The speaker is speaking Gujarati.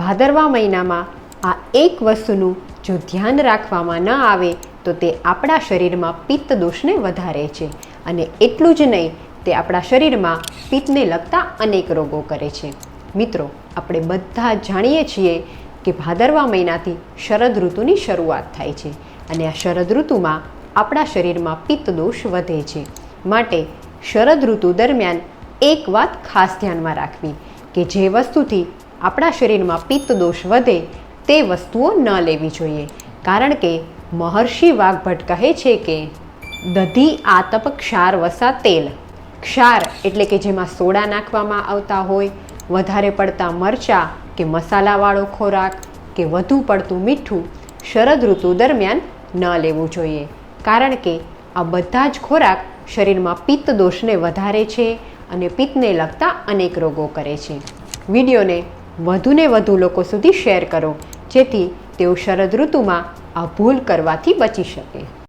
ભાદરવા મહિનામાં આ એક વસ્તુનું જો ધ્યાન રાખવામાં ન આવે, તો તે આપણા શરીરમાં પિત્ત દોષને વધારે છે. અને એટલું જ નહીં, તે આપણા શરીરમાં પિત્તને લગતા અનેક રોગો કરે છે. મિત્રો, આપણે બધા જાણીએ છીએ કે ભાદરવા મહિનાથી શરદ ઋતુની શરૂઆત થાય છે અને આ શરદ ઋતુમાં આપણા શરીરમાં પિત્ત દોષ વધે છે. માટે શરદ ઋતુ દરમિયાન એક વાત ખાસ ધ્યાનમાં રાખવી કે જે વસ્તુથી આપણા શરીરમાં પિત્ત દોષ વધે તે વસ્તુઓ ન લેવી જોઈએ. કારણ કે મહર્ષિ વાઘભટ્ટ કહે છે કે, દધી આતપ ક્ષાર વસા તેલ. ક્ષાર એટલે કે જેમાં સોડા નાખવામાં આવતા હોય, વધારે પડતા મરચાં કે મસાલાવાળો ખોરાક કે વધુ પડતું મીઠું શરદ ઋતુ દરમિયાન ન લેવું જોઈએ. કારણ કે આ બધા જ ખોરાક શરીરમાં પિત્ત દોષને વધારે છે અને પિત્તને લગતા અનેક રોગો કરે છે. વિડીયોને વધુને વધુ લોકો સુધી શેર કરો, જેથી તેઓ શરદ ઋતુમાં આ ભૂલ કરવાથી બચી શકે.